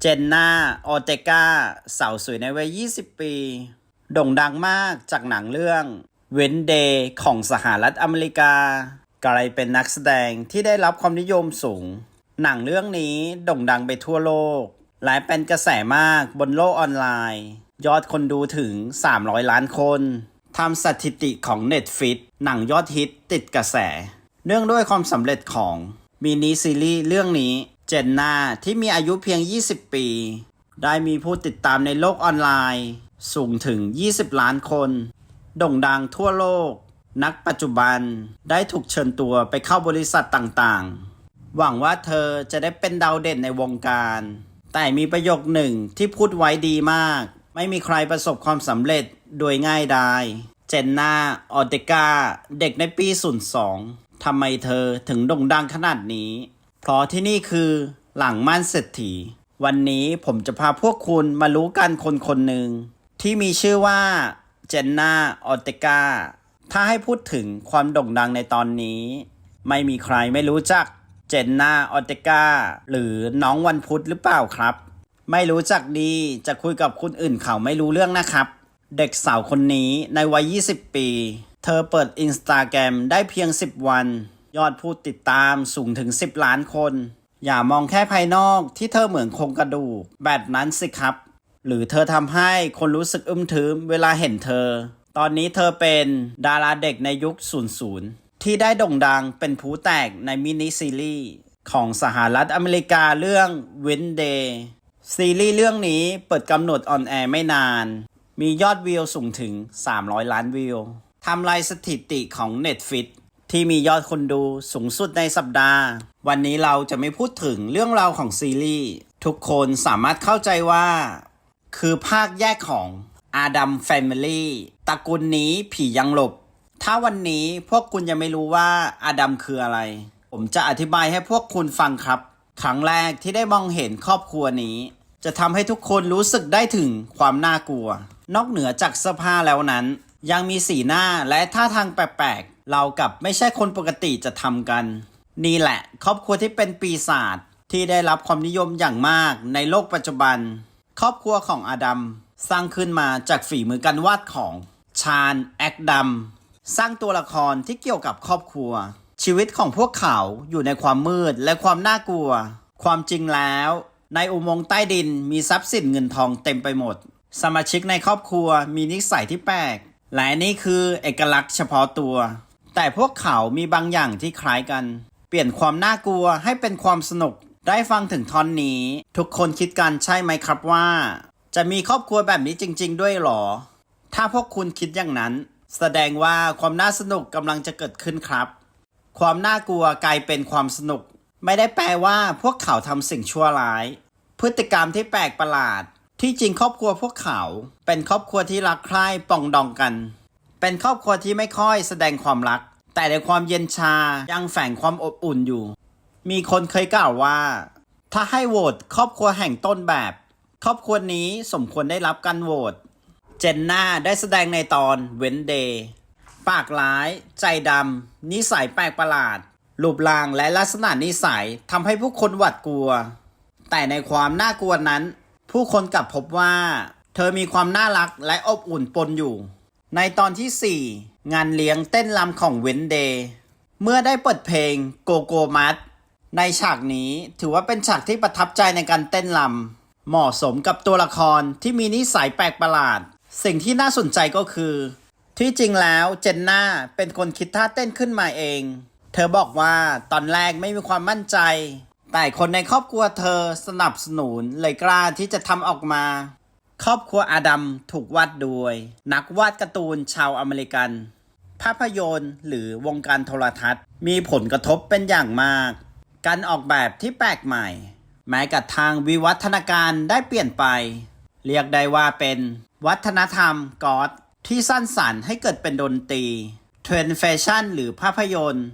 เจนนาออเตกาสาวสวยในวัย 20 ปี โด่งดังมากจากหนังเรื่องเวนเดย์ของสหรัฐอเมริกากลายเป็นนักแสดงที่ได้รับความนิยมสูง หนังเรื่องนี้โด่งดังไปทั่วโลก และเป็นกระแสมากบนโลกออนไลน์ ยอดคนดูถึง 300 ล้านคนทำสถิติของ Netflix หนังยอดฮิตติดกระแส เนื่องด้วยความสำเร็จของมินิซีรีส์เรื่องนี้ เจนนาที่มีอายุเพียง 20 ปี ได้มีผู้ติดตามในโลกออนไลน์ สูงถึง 20 ล้านคน โด่งดังทั่วโลก นักปัจจุบันได้ถูกเชิญตัวไปเข้าบริษัทต่างๆ หวังว่าเธอจะได้เป็นดาวเด่นในวงการ แต่มีประโยคหนึ่งที่พูดไว้ดีมาก ไม่มีใครประสบความสำเร็จโดยง่ายดายเจนนาออเตกาเด็กในปี 02ทำไมเธอถึงโด่งดังขนาดนี้ เพราะที่นี่คือหลังม่านเศรษฐี วันนี้ผมจะพาพวกคุณมารู้กันคนคนหนึ่งที่มีชื่อว่าเจนนาออเตกาถ้าให้พูดถึงความโด่งดังในตอนนี้ ไม่มีใครไม่รู้จักเจนนาออเตกาหรือน้องวันพุธหรือเปล่าครับ ไม่รู้จักดีจะคุยกับคนอื่นเขาไม่รู้เรื่องนะครับ เด็กสาวคนนี้ในวัย 20 ปี เธอเปิดอินสตาแกรมได้เพียง 10 วัน ยอดผู้ติดตามสูงถึง 10 ล้านคน อย่ามองแค่ภายนอกที่เธอเหมือนโครงกระดูกแบบนั้นสิครับ หรือเธอทำให้คนรู้สึกอึมทึมเวลาเห็นเธอ ตอนนี้เธอเป็นดาราเด็กในยุค 00 ที่ได้โด่งดังเป็นผู้แตกในมินิซีรีส์ของสหรัฐอเมริกาเรื่อง Wednesday ซีรีส์เรื่องนี้เปิดกำหนดออนแอร์ไม่นาน มียอดวิวสูงถึง 300 ล้านวิวทำลายสถิติของ Netflix ที่มียอดคนดูสูงสุดในสัปดาห์ วันนี้เราจะไม่พูดถึงเรื่องราวของซีรีส์ทุกคนสามารถเข้าใจว่า คือภาคแยกของอาดัมแฟมิลี่ตระกูลนี้ผียังหลบ ถ้าวันนี้พวกคุณยังไม่รู้ว่าอาดัมคืออะไร ผมจะอธิบายให้พวกคุณฟังครับ ครั้งแรกที่ได้มองเห็นครอบครัวนี้ จะทำให้ทุกคนรู้สึกได้ถึงความน่ากลัว นอกเหนือจากเสื้อผ้าแล้วนั้น ยังมีสีหน้าและท่าทางแปลก เรากับไม่ใช่คนปกติจะทำกัน นี่แหละ ครอบครัวที่เป็นปีศาจที่ได้รับความนิยมอย่างมากในโลกปัจจุบัน ครอบครัวของอาดัมสร้างขึ้นมาจากฝีมือการวาดของชาญแอคดัมสร้างตัวละครที่เกี่ยวกับครอบครัว ชีวิตของพวกเขาอยู่ในความมืดและความน่ากลัว ความจริงแล้ว ในอุโมงค์ใต้ดินมีทรัพย์สินเงินทองเต็มไปหมด สมาชิกในครอบครัวมีนิสัยที่แปลกและนี่คือเอกลักษณ์เฉพาะตัว แต่พวกเขามีบางอย่างที่คล้ายกัน เปลี่ยนความน่ากลัวให้เป็นความสนุก ได้ฟังถึงท่อนนี้ ทุกคนคิดกันใช่ไหมครับว่า จะมีครอบครัวแบบนี้จริง ๆ ด้วยหรอ ถ้าพวกคุณคิดอย่างนั้น แสดงว่าความน่าสนุกกำลังจะเกิดขึ้นครับ ความน่ากลัวกลายเป็นความสนุก ไม่ได้แปลว่าพวกเขาทำสิ่งชั่วร้าย พฤติกรรมที่แปลกประหลาด ที่จริงครอบครัวพวกเขา เป็นครอบครัวที่รักใคร่ปองดองกัน เป็นครอบครัวที่ไม่ค่อยแสดงความรัก แต่ในความเย็นชายังแฝงความอบอุ่นอยู่ มีคนเคยกล่าวว่า ถ้าให้โหวตครอบครัวแห่งต้นแบบ ครอบครัวนี้สมควรได้รับการโหวตเจนน่าได้แสดงในตอนเวนเดย์ปากร้าย ใจดำ นิสัยแปลกประหลาด รูปร่างและลักษณะนิสัยทำให้ผู้คนหวาดกลัว แต่ในความน่ากลัวนั้น ผู้คนกลับพบว่า เธอมีความน่ารักและอบอุ่นปนอยู่ ในตอนที่ 4 งานเลี้ยงเต้นรำของเวนเดย์เมื่อได้เปิดเพลงโกโกมัสในฉากนี้ถือว่าเป็นฉากที่ประทับใจในการเต้นรำเหมาะสมกับตัวละครที่มีนิสัยแปลกประหลาด สิ่งที่น่าสนใจก็คือ ที่จริงแล้วเจนน่าเป็นคนคิดท่าเต้นขึ้นมาเอง เธอบอกว่าตอนแรกไม่มีความมั่นใจ แต่คนในครอบครัวเธอสนับสนุนเลยกล้าที่จะทำออกมา ครอบครัวอาดัมถูกวาดโดย นักวาดการ์ตูนชาวอเมริกัน ภาพยนตร์หรือวงการโทรทัศน์ มีผลกระทบเป็นอย่างมาก การออกแบบที่แปลกใหม่ แม้กระทั่งวิวัฒนาการได้เปลี่ยนไป เรียกได้ว่าเป็นวัฒนธรรมกอดที่สร้างสรรค์ให้เกิดเป็นดนตรีเทรนด์แฟชั่นหรือภาพยนตร์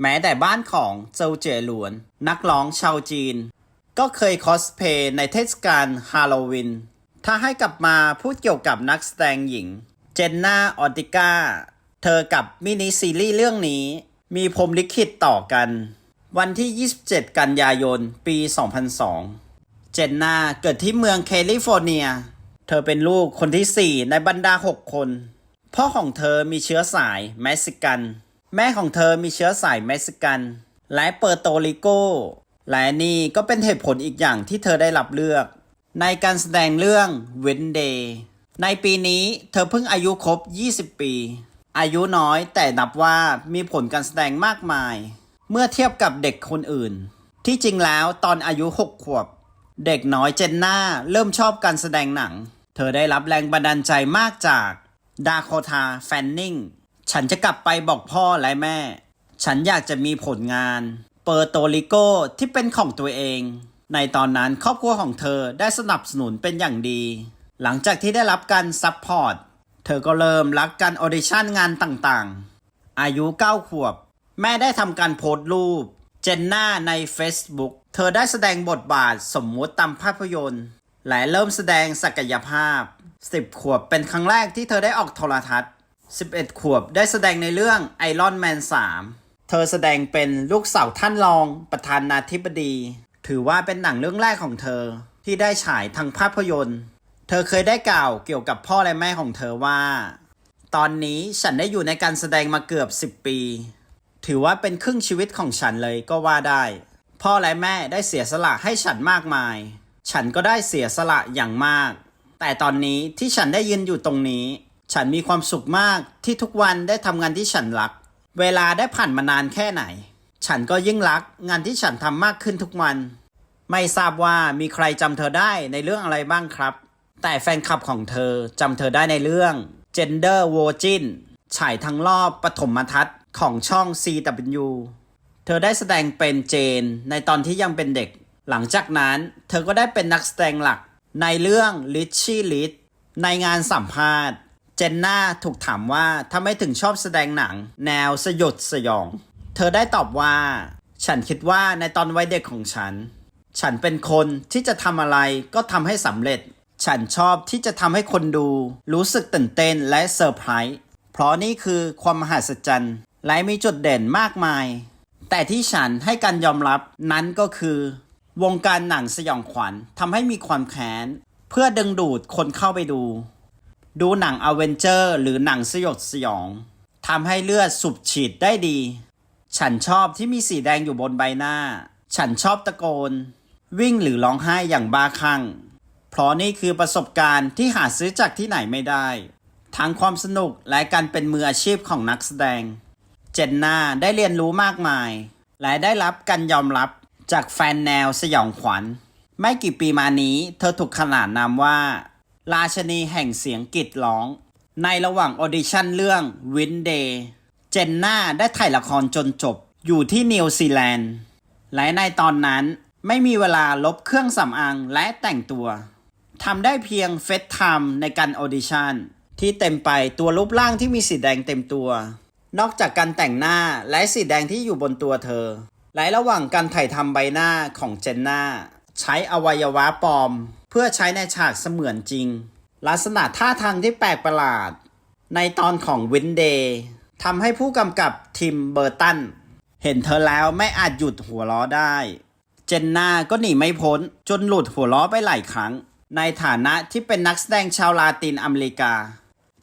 แม้แต่บ้านของเจาเจ๋หลวน นักร้องชาวจีน ก็เคยคอสเพลย์ในเทศกาลฮาโลวีน ถ้าให้กลับมาพูดเกี่ยวกับนักแสดงหญิง เจนนาออติก้า เธอกับมินิซีรีส์เรื่องนี้ มีพรมลิขิตต่อกัน วันที่ 27 กันยายน ปี 2002 เจนนาเกิดที่เมืองแคลิฟอร์เนีย เธอเป็นลูกคนที่ 4 ในบรรดา 6 คน พ่อของเธอมีเชื้อสายเม็กซิกัน แม่ของเธอมีเชื้อสายเม็กซิกัน และเปอร์โตริโก และนี่ก็เป็นเหตุผลอีกอย่างที่เธอได้รับเลือก ในการแสดงเรื่องเวนเดย์ในปีนี้เธอเพิ่งอายุครบ 20 ปี อายุน้อยแต่นับว่ามีผลการแสดงมากมาย เมื่อเทียบกับเด็กคนอื่น ที่จริงแล้วตอนอายุ 6 ขวบ เด็กน้อยเจนน่าเริ่มชอบการแสดงหนัง เธอได้รับแรงบันดาลใจมากจากดาโคทาแฟนนิงฉันจะกลับไปบอกพ่อและแม่ ฉันอยากจะมีผลงาน เปอร์โตริโกที่เป็นของตัวเอง ในตอนนั้นครอบครัวของเธอได้สนับสนุนเป็นอย่างดี หลังจากที่ได้รับการซัพพอร์ต เธอก็เริ่มรักการออเดชั่นงานต่างๆ อายุ 9 ขวบ แม่ได้ทำการโพสต์รูป เจนน่าใน Facebook เธอได้แสดงบทบาทสมมุติตามภาพยนตร์ และเริ่มแสดงศักยภาพ 10 ขวบเป็นครั้งแรกที่เธอได้ออกโทรทัศน์ 11 ขวบได้แสดงในเรื่อง Iron Man 3 เธอแสดงเป็นลูกสาวท่านรองประธานาธิบดี ถือว่าเป็นหนังเรื่องแรกของเธอที่ได้ฉายทางภาพยนตร์ เธอเคยได้กล่าวเกี่ยวกับพ่อและแม่ของเธอว่า ตอนนี้ฉันได้อยู่ในการแสดงมาเกือบ 10 ปี ถือว่าเป็นครึ่งชีวิตของฉันเลยก็ว่าได้ พ่อและแม่ได้เสียสละให้ฉันมากมาย ฉันก็ได้เสียสละอย่างมาก แต่ตอนนี้ที่ฉันได้ยืนอยู่ตรงนี้ ฉันมีความสุขมากที่ทุกวันได้ทำงานที่ฉันรัก เวลาได้ผ่านมานานแค่ไหน ฉันก็ยิ่งรักงานที่ฉันทำมากขึ้นทุกวัน ไม่ทราบว่ามีใครจำเธอได้ในเรื่องอะไรบ้างครับ แต่แฟนคลับของเธอจำเธอได้ในเรื่อง Gender Virgin ฉายทั้งรอบปฐมทัศน์ของช่อง CW เธอได้แสดงเป็นเจนในตอนที่ยังเป็นเด็ก หลังจากนั้นเธอก็ได้เป็นนักแสดงหลักในเรื่อง Richie Rich ในงานสัมภาษณ์ เจนน่าถูกถามว่าทำไมถึงชอบแสดงหนัง แนวสยดสยอง เธอได้ตอบว่า ฉันคิดว่าในตอนวัยเด็กของฉัน ฉันเป็นคนที่จะทำอะไรก็ทำให้สำเร็จ ฉันชอบที่จะทำให้คนดู รู้สึกตื่นเต้นและเซอร์ไพรส์เพราะนี่คือความมหัศจรรย์และมีจุดเด่นมากมาย แต่ที่ฉันให้การยอมรับนั้นก็คือ วงการหนังสยองขวัญทำให้มีความแค้น เพื่อดึงดูดคนเข้าไปดู ดูหนังอเวนเจอร์หรือหนังสยดสยองทำให้เลือดสูบฉีดได้ดี ฉันชอบที่มีสีแดงอยู่บนใบหน้า ฉันชอบตะโกน วิ่งหรือร้องไห้อย่างบ้าคลั่ง เพราะนี่คือประสบการณ์ที่หาซื้อจากที่ไหนไม่ได้ ทั้งความสนุกและการเป็นมืออาชีพของนักแสดง เจนนาได้เรียนรู้มากมาย และได้รับการยอมรับจากแฟนแนวสยองขวัญ ไม่กี่ปีมานี้เธอถูกขนานนามว่า ราชนีแห่งเสียงกรีดร้อง ในระหว่างออดิชั่นเรื่องวิน เจนน่าได้ถ่ายละครจนจบอยู่ที่นิวซีแลนด์ และในตอนนั้นไม่มีเวลาลบเครื่องสำอางและแต่งตัวทำได้เพียงเฟซไทม์ในการออดิชั่นที่เต็มไปตัวรูปร่างที่มีสีแดงเต็มตัว นอกจากการแต่งหน้าและสีแดงที่อยู่บนตัวเธอ และระหว่างการถ่ายทำใบหน้าของเจนน่าใช้อวัยวะปลอม เพื่อใช้ในฉากเสมือนจริง ลักษณะท่าทางที่แปลกประหลาด ในตอนของวินเดย์ ทำให้ผู้กำกับทิมเบอร์ตัน เห็นเธอแล้วไม่อาจหยุดหัวล้อได้ เจนนาก็หนีไม่พ้น จนหลุดหัวล้อไปหลายครั้ง ในฐานะที่เป็นนักแสดงชาวลาตินอเมริกา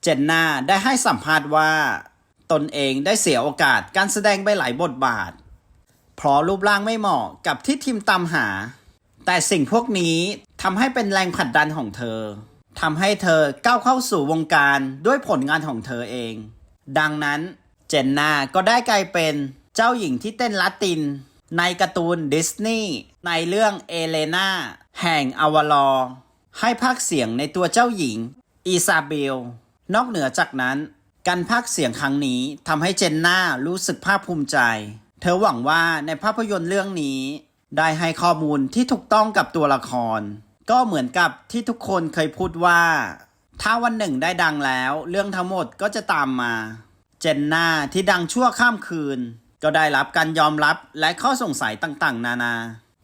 เจนนาได้ให้สัมภาษณ์ว่า ตนเองได้เสียโอกาสการแสดงไปหลายบทบาท เพราะรูปร่างไม่เหมาะกับที่ทีมตามหา แต่สิ่งพวกนี้ทำให้เป็นแรงผลักดันของเธอทำให้เธอก้าวเข้าสู่วงการด้วยผลงานของเธอเอง ดังนั้นเจนนาก็ได้กลายเป็นเจ้าหญิงที่เต้นลาติน ในการ์ตูนดิสนีย์ในเรื่องเอเลนาแห่งอวารอให้พากเสียงในตัวเจ้าหญิงอีซาเบล นอกเหนือจากนั้น การพากเสียงครั้งนี้ทำให้เจนน่ารู้สึกภาคภูมิใจ เธอหวังว่าในภาพยนตร์เรื่องนี้ ได้ให้ข้อมูลที่ถูกต้องกับตัวละคร ก็เหมือนกับที่ทุกคนเคยพูดว่า ถ้าวันหนึ่งได้ดังแล้ว เรื่องทั้งหมดก็จะตามมา เจนนาที่ดังชั่วข้ามคืน ก็ได้รับการยอมรับและข้อสงสัยต่างๆ นานา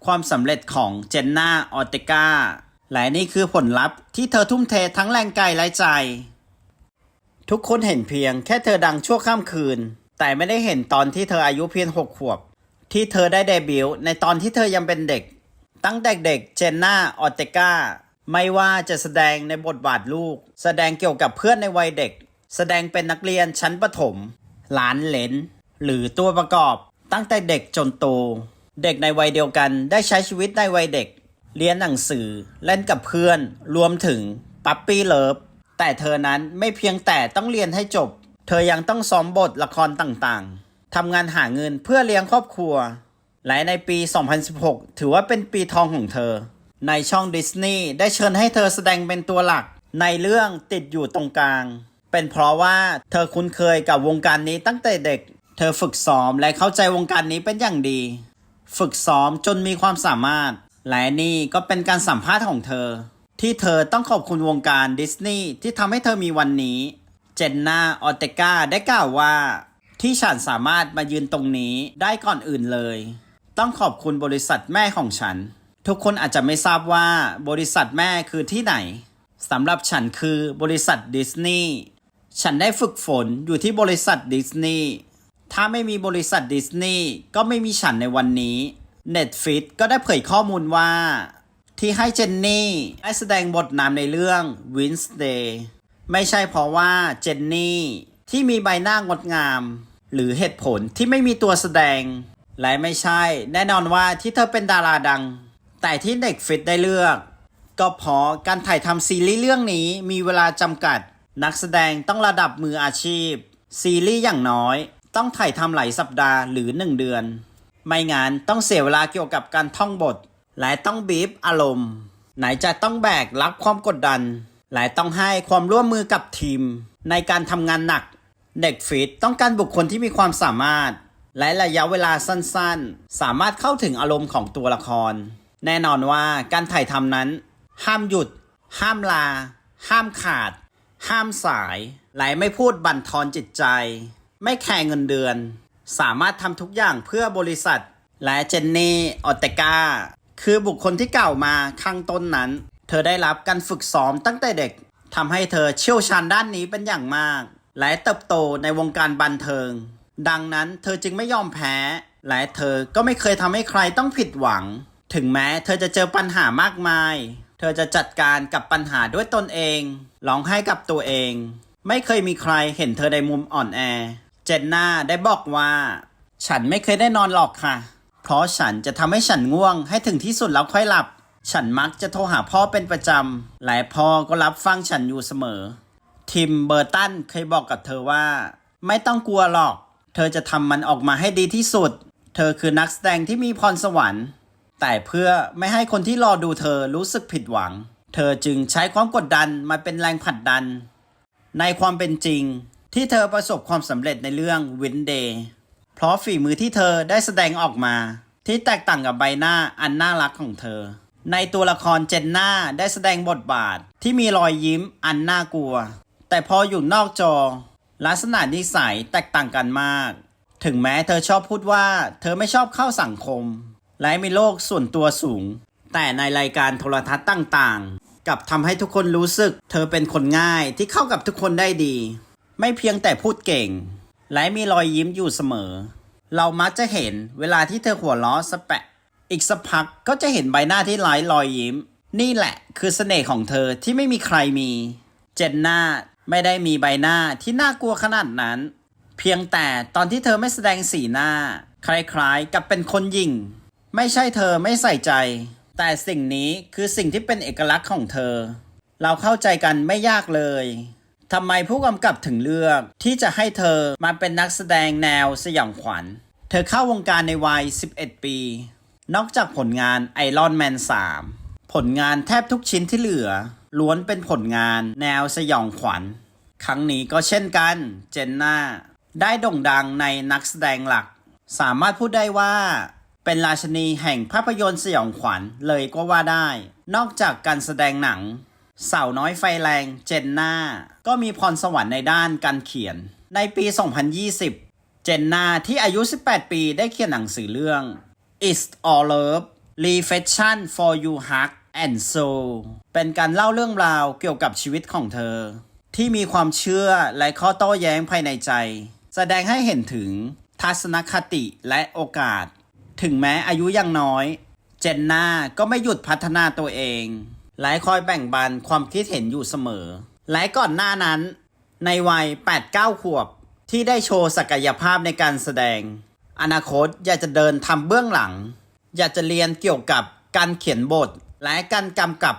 ความสำเร็จของเจนนาออเตกาและนี่คือผลลัพธ์ที่เธอทุ่มเททั้งแรงกายและใจ ทุกคนเห็นเพียงแค่เธอดังชั่วข้ามคืน แต่ไม่ได้เห็นตอนที่เธออายุเพียงหกขวบ ที่เธอได้เดบิวต์ในตอนที่เธอยังเป็นเด็ก ตั้งแต่เด็กเจนนาออเตกา ไม่ว่าจะแสดงในบทบาทลูก แสดงเกี่ยวกับเพื่อนในวัยเด็ก แสดงเป็นนักเรียนชั้นประถม หลานเหลน หรือตัวประกอบ ตั้งแต่เด็กจนโต เด็กในวัยเดียวกันได้ใช้ชีวิตในวัยเด็ก เรียนหนังสือ เล่นกับเพื่อน รวมถึงปั๊ปปี้เลิฟ แต่เธอนั้นไม่เพียงแต่ต้องเรียนให้จบ เธอยังต้องซ้อมบทละครต่างๆ ทำงานหาเงินเพื่อเลี้ยงครอบครัว และในปี 2016 ถือว่าเป็นปีทองของเธอ ในช่องดิสนีย์ได้เชิญให้เธอแสดงเป็นตัวหลัก ในเรื่องติดอยู่ตรงกลาง เป็นเพราะว่าเธอคุ้นเคยกับวงการนี้ตั้งแต่เด็ก เธอฝึกซ้อมและเข้าใจวงการนี้เป็นอย่างดี ฝึกซ้อมจนมีความสามารถ และนี่ก็เป็นการสัมภาษณ์ของเธอ ที่เธอต้องขอบคุณวงการดิสนีย์ที่ทำให้เธอมีวันนี้ เจนนาออเตกาได้กล่าวว่า ที่ฉันสามารถมายืนตรงนี้ได้ก่อนอื่นเลย ต้องขอบคุณบริษัทแม่ของฉัน ทุกคนอาจจะไม่ทราบว่าบริษัทแม่คือที่ไหนสำหรับฉันคือบริษัทดิสนีย์ฉันได้ฝึกฝนอยู่ที่บริษัทดิสนีย์ถ้าไม่มีบริษัทดิสนีย์ก็ไม่มีฉันในวันนี้ Netflix ก็ได้เผยข้อมูลว่า ที่ให้เจนนี่ได้แสดงบทนำในเรื่อง Wednesday ไม่ใช่เพราะว่าเจนนี่ที่มีใบหน้างดงาม หรือเหตุผลที่ไม่มีตัวแสดง และไม่ใช่แน่นอนว่าที่เธอเป็นดาราดัง แต่ที่เด็กฟิตได้เลือก ก็เพราะการถ่ายทำซีรีส์เรื่องนี้มีเวลาจำกัด นักแสดงต้องระดับมืออาชีพ ซีรีส์อย่างน้อย ต้องถ่ายทำหลายสัปดาห์หรือ 1 เดือน ไม่งั้นต้องเสียเวลาเกี่ยวกับการท่องบท และต้องบีบอารมณ์ ไหนจะต้องแบกรับความกดดัน และต้องให้ความร่วมมือกับทีม ในการทำงานหนัก เด็กฟิตต้องการบุคคลที่มีความสามารถและระยะเวลาสั้นๆ สามารถเข้าถึงอารมณ์ของตัวละคร แน่นอนว่าการถ่ายทำนั้น ห้ามหยุด ห้ามลา ห้ามขาด ห้ามสายแลไม่พูดบั่นทอนจิตใจ ไม่แคร์เงินเดือน สามารถทำทุกอย่างเพื่อบริษัท และเจนนี่ออตเตกาคือบุคคลที่เก่ามาข้างต้นนั้น เธอได้รับการฝึกซ้อมตั้งแต่เด็กทำให้เธอเชี่ยวชาญด้านนี้เป็นอย่างมาก และเติบโตในวงการบันเทิง ดังนั้นเธอจึงไม่ยอมแพ้ และเธอก็ไม่เคยทำให้ใครต้องผิดหวัง ถึงแม้เธอจะเจอปัญหามากมาย เธอจะจัดการกับปัญหาด้วยตนเองร้องไห้กับตัวเอง ไม่เคยมีใครเห็นเธอในมุมอ่อนแอ เจนน่าได้บอกว่า ฉันไม่เคยได้นอนหรอกค่ะ เพราะฉันจะทำให้ฉันง่วงให้ถึงที่สุดแล้วค่อยหลับ ฉันมักจะโทรหาพ่อเป็นประจำและพ่อก็รับฟังฉันอยู่เสมอ ทิมเบอร์ตันเคยบอกกับเธอว่า ไม่ต้องกลัวหรอก เธอจะทำมันออกมาให้ดีที่สุด เธอคือนักแสดงที่มีพรสวรรค์ แต่เพื่อไม่ให้คนที่รอดูเธอรู้สึกผิดหวัง เธอจึงใช้ความกดดันมาเป็นแรงผลักดัน ในความเป็นจริง ที่เธอประสบความสำเร็จในเรื่องวินเดย์เพราะฝีมือที่เธอได้แสดงออกมา ที่แตกต่างกับใบหน้าอันน่ารักของเธอ ในตัวละครเจนน่าได้แสดงบทบาทที่มีรอยยิ้มอันน่ากลัว แต่พออยู่นอกจอ ลักษณะนิสัยแตกต่างกันมาก ถึงแม้เธอชอบพูดว่า เธอไม่ชอบเข้าสังคม และมีโลกส่วนตัวสูง แต่ในรายการโทรทัศน์ต่างๆกลับทำให้ทุกคนรู้สึก เธอเป็นคนง่ายที่เข้ากับทุกคนได้ดี ไม่เพียงแต่พูดเก่ง และมีรอยยิ้มอยู่เสมอ เรามักจะเห็นเวลาที่เธอหัวล้อสแปะ อีกสักพักก็จะเห็นใบหน้าที่ไร้รอยยิ้ม นี่แหละคือเสน่ห์ของเธอที่ไม่มีใครมี เจนน่าไม่ได้มีใบหน้าที่น่ากลัวขนาดนั้น เพียงแต่ตอนที่เธอไม่แสดงสีหน้า คล้ายๆ กับเป็นคนหยิ่ง ไม่ใช่เธอไม่ใส่ใจ แต่สิ่งนี้คือสิ่งที่เป็นเอกลักษณ์ของเธอ เราเข้าใจกันไม่ยากเลยทำไมผู้กำกับถึงเลือกที่จะให้เธอมาเป็นนักแสดงแนวสยองขวัญ เธอเข้าวงการในวัย 11 ปี นอกจากผลงานไอรอนแมน 3 ผลงานแทบทุกชิ้นที่เหลือ ล้วนเป็นผลงานแนวสยองขวัญ ครั้งนี้ก็เช่นกัน เจนน่า ได้โด่งดังในนักแสดงหลัก สามารถพูดได้ว่า เป็นราชนีแห่งภาพยนตร์สยองขวัญเลยก็ว่าได้ นอกจากการแสดงหนัง สาวน้อยไฟแรงเจนน่า ก็มีพรสวรรค์ในด้านการเขียน ในปี 2020 เจนน่าที่อายุ 18 ปีได้เขียนหนังสือเรื่อง It's All Love Reflection for You Hug and Soul เป็นการเล่าเรื่องราวเกี่ยวกับชีวิตของเธอ ที่มีความเชื่อและข้อโต้แย้งภายในใจ แสดงให้เห็นถึงทัศนคติและโอกาส ถึงแม้อายุยังน้อย เจนนาก็ไม่หยุดพัฒนาตัวเอง และคอยแบ่งปันความคิดเห็นอยู่เสมอ และก่อนหน้านั้น ในวัย 8-9 ขวบที่ได้โชว์ศักยภาพในการแสดง อนาคตอยากจะเดินทำเบื้องหลัง อยากจะเรียนเกี่ยวกับการเขียนบทและการกำกับ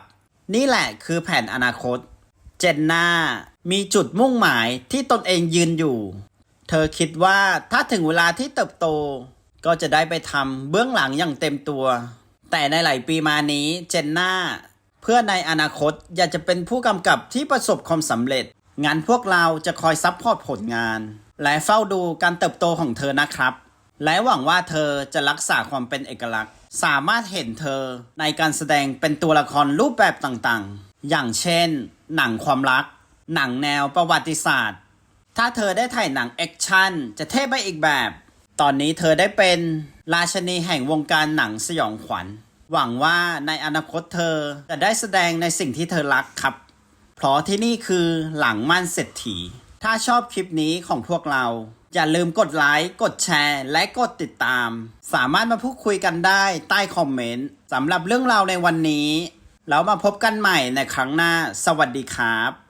นี่แหละคือแผนอนาคต เจนนามีจุดมุ่งหมายที่ตนเองยืนอยู่ เธอคิดว่าถ้าถึงเวลาที่เติบโต ก็จะได้ไปทำเบื้องหลังอย่างเต็มตัว แต่ในหลายปีมานี้เจนน่าเพื่อในอนาคตอยากจะเป็นผู้กำกับที่ประสบความสำเร็จงั้นพวกเราจะคอยซัพพอร์ตผลงาน และเฝ้าดูการเติบโตของเธอนะครับ และหวังว่าเธอจะรักษาความเป็นเอกลักษณ์ สามารถเห็นเธอในการแสดงเป็นตัวละครรูปแบบต่างๆ อย่างเช่น หนังความรัก หนังแนวประวัติศาสตร์ ถ้าเธอได้ถ่ายหนังแอคชั่นจะเท่ไปอีกแบบ ตอนนี้เธอได้เป็นราชนีแห่งวงการหนังสยองขวัญ หวังว่าในอนาคตเธอจะได้แสดงในสิ่งที่เธอรักครับ เพราะที่นี่คือหลังม่านเศรษฐี ถ้าชอบคลิปนี้ของพวกเรา อย่าลืมกดไลค์กดแชร์และกดติดตาม สามารถมาพูดคุยกันได้ใต้คอมเมนต์สำหรับเรื่องราวในวันนี้ แล้วมาพบกันใหม่ในครั้งหน้า สวัสดีครับ